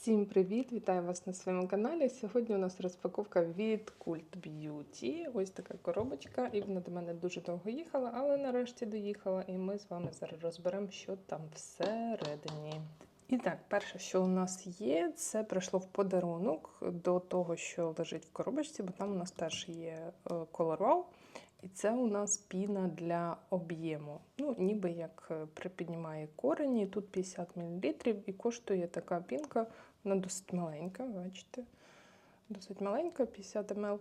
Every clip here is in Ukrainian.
Всім привіт! Вітаю вас на своєму каналі. Сьогодні у нас розпаковка від Cult Beauty. Ось така коробочка, і вона до мене дуже довго їхала, але нарешті доїхала. І ми з вами зараз розберемо, що там всередині. І так, перше, що у нас є, це прийшло в подарунок до того, що лежить в коробочці, бо там у нас теж є е, Color Wow. І це у нас піна для об'єму. Ну, ніби як е, припіднімає корені. Тут 50 мл і коштує така пінка, вона досить маленька, бачите? Досить маленька, 50 мл.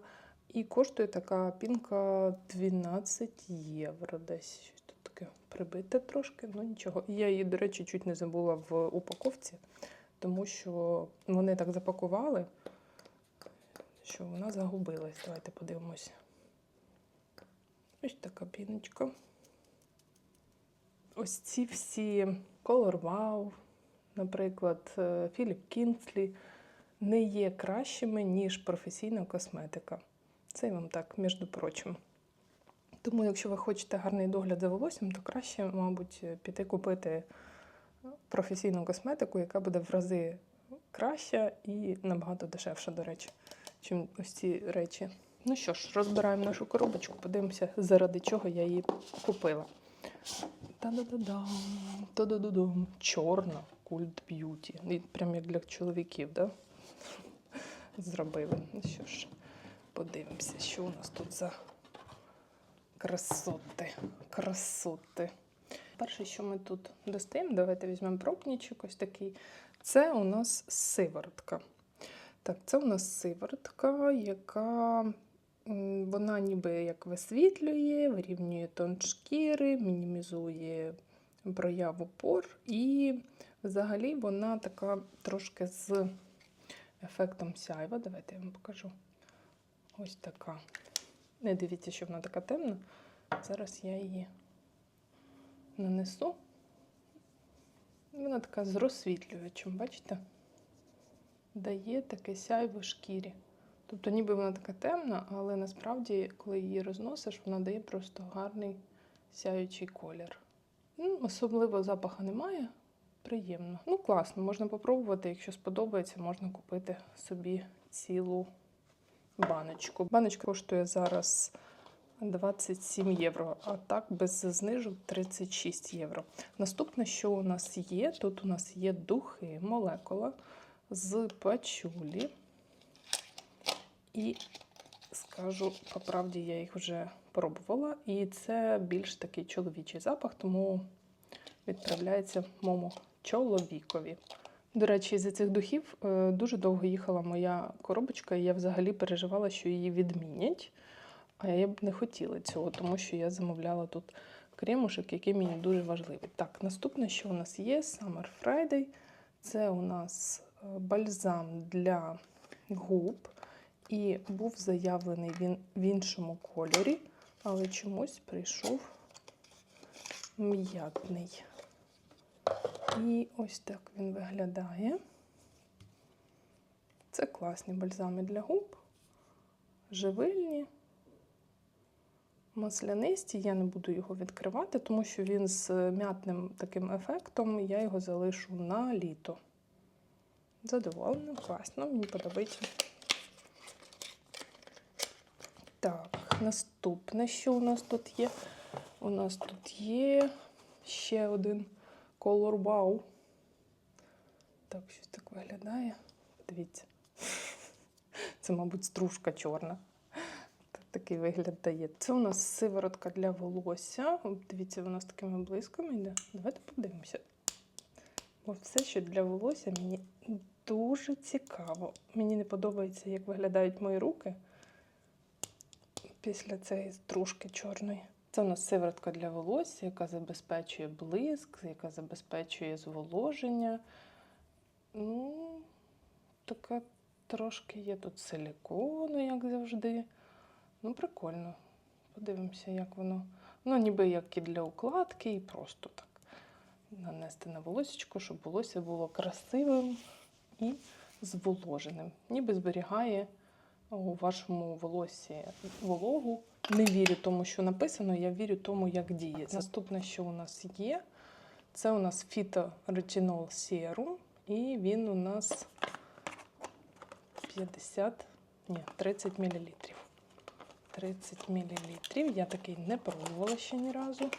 І коштує така пінка 12 євро. Десь щось тут таке прибите трошки, ну нічого. Я її, до речі, чуть не забула в упаковці, тому що вони так запакували, що вона загубилась. Давайте подивимося. Ось така піночка. Ось ці всі Color Wow, наприклад, Філіп Кінслі, не є кращими, ніж професійна косметика. Це вам так, між прочим. Тому, якщо ви хочете гарний догляд за волоссям, то краще, мабуть, піти купити професійну косметику, яка буде в рази краща і набагато дешевша, до речі, чим ось ці речі. Ну що ж, розбираємо нашу коробочку, подивимося, заради чого я її купила. Та-да-да-дам. Чорна Cult Beauty. І Прям як для чоловіків, да? Зробили. Ну що ж, подивимося, що у нас тут за красоти. Красоти. Перше, що ми тут достаємо, давайте візьмемо пробничок ось такий. Це у нас сиворотка. Так, це у нас сиворотка, яка вона ніби як висвітлює, вирівнює тон шкіри, мінімізує прояву пор, і взагалі вона така трошки з ефектом сяйва. Давайте я вам покажу. Ось така. Не дивіться, що вона така темна. Зараз я її нанесу. Вона така з розсвітлювачем, бачите? дає таке сяйво шкірі. Тобто, ніби вона така темна, але насправді, коли її розносиш, вона дає просто гарний сяючий колір. Ну, особливо запаху немає. Приємно. Ну, класно, можна попробувати. Якщо сподобається, можна купити собі цілу баночку. Баночка коштує зараз 27 євро, а так без знижок 36 євро. Наступне, що у нас є, тут у нас є духи, молекула з пачулі. І скажу по правді, я їх вже пробувала. І це більш такий чоловічий запах, тому відправляється моєму чоловікові. До речі, з цих духів е, дуже довго їхала моя коробочка, і я взагалі переживала, що її відмінять. А я б не хотіла цього, тому що я замовляла тут кремушек, який мені дуже важливий. Так, наступне, що у нас є, Summer Friday. Це у нас е, бальзам для губ. І був заявлений він в іншому кольорі, але чомусь прийшов м'ятний. І ось так він виглядає. Це класні бальзами для губ, живильні, маслянисті. Я не буду його відкривати, тому що він з м'ятним таким ефектом, я його залишу на літо. Задоволена, класно, мені подобається. Так, наступне, що у нас тут є? У нас тут є ще один Color Wow. Так, щось так виглядає. Дивіться. Це, мабуть, стружка чорна. Такий вигляд дає. Це у нас сиворотка для волосся. Дивіться, вона з такими блисками йде. Давайте подивимося. Бо все, що для волосся, мені дуже цікаво. Мені не подобається, як виглядають мої руки після цієї стружки чорної. Це у нас сиворотка для волосся, яка забезпечує блиск, яка забезпечує зволоження. Ну, така трошки є тут силікону, як завжди. Ну, прикольно. Подивимося, як воно. Ну, ніби як і для укладки, і просто так нанести на волосечко, щоб волосся було красивим і зволоженим. Ніби зберігає у вашому волосі вологу. Не вірю тому, що написано, я вірю тому, як діє. Наступне, що у нас є, це у нас фіторетинол серум. І він у нас 50, ні, 30 мл. 30 мл. Я такий не пробувала ще ні разу.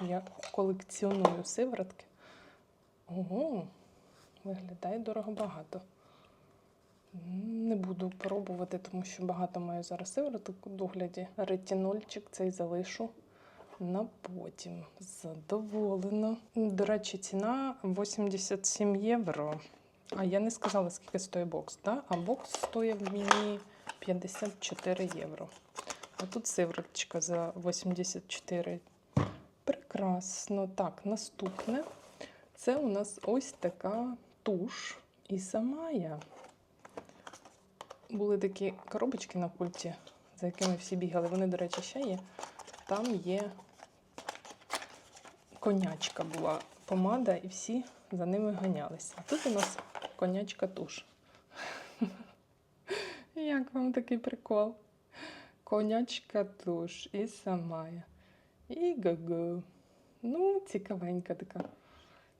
Я колекціоную сиворотки. Ого, виглядає дорого багато. Не буду пробувати, тому що багато маю зараз сивороток у догляді. Ретинольчик цей залишу на потім. Задоволена. До речі, ціна 87 євро. А я не сказала, скільки стоїть бокс, да? а бокс стоїть мені 54 євро. А тут сивороточка за 84. Прекрасно. Так, наступне. Це у нас ось така туш і сама я. Були такі коробочки на пульті, за якими всі бігали. Вони, до речі, ще є. Там є конячка була помада, і всі за ними ганялися. Тут у нас конячка туш. Як вам такий прикол? Конячка туш і сама. І го-го. Ну, цікавенька така.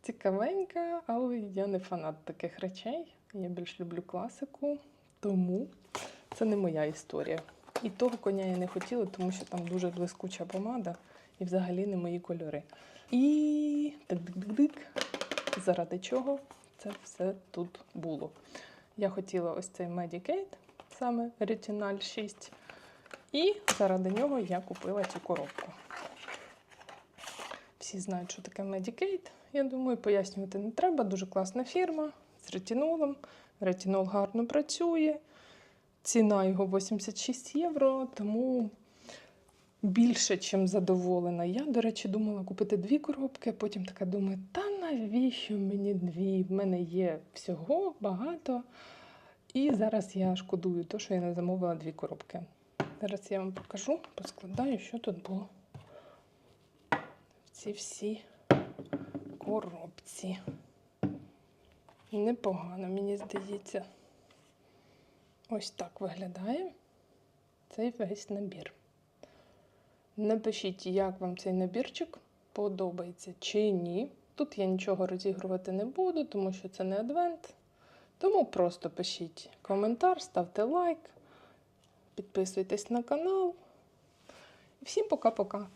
Цікавенька, але я не фанат таких речей. Я більш люблю класику, тому це не моя історія. І того коня я не хотіла, тому що там дуже блискуча помада і взагалі не мої кольори. І дик-дик-дик-дик. Заради чого це все тут було. Я хотіла ось цей Medicate, саме Retinal 6. І заради нього я купила цю коробку. Всі знають, що таке Medicate. Я думаю, пояснювати не треба. Дуже класна фірма з ретинолом. Ретинол гарно працює. Ціна його 86 євро, тому більше, чим задоволена. Я, до речі, думала купити дві коробки, а потім така думаю, та навіщо мені дві? В мене є всього багато. І зараз я шкодую, то, що я не замовила дві коробки. Зараз я вам покажу, поскладаю, що тут було ці всі коробці. Непогано, мені здається. Ось так виглядає цей весь набір. Напишіть, як вам цей набірчик подобається чи ні. Тут я нічого розігрувати не буду, тому що це не адвент. Тому просто пишіть коментар, ставте лайк, підписуйтесь на канал. І всім пока-пока.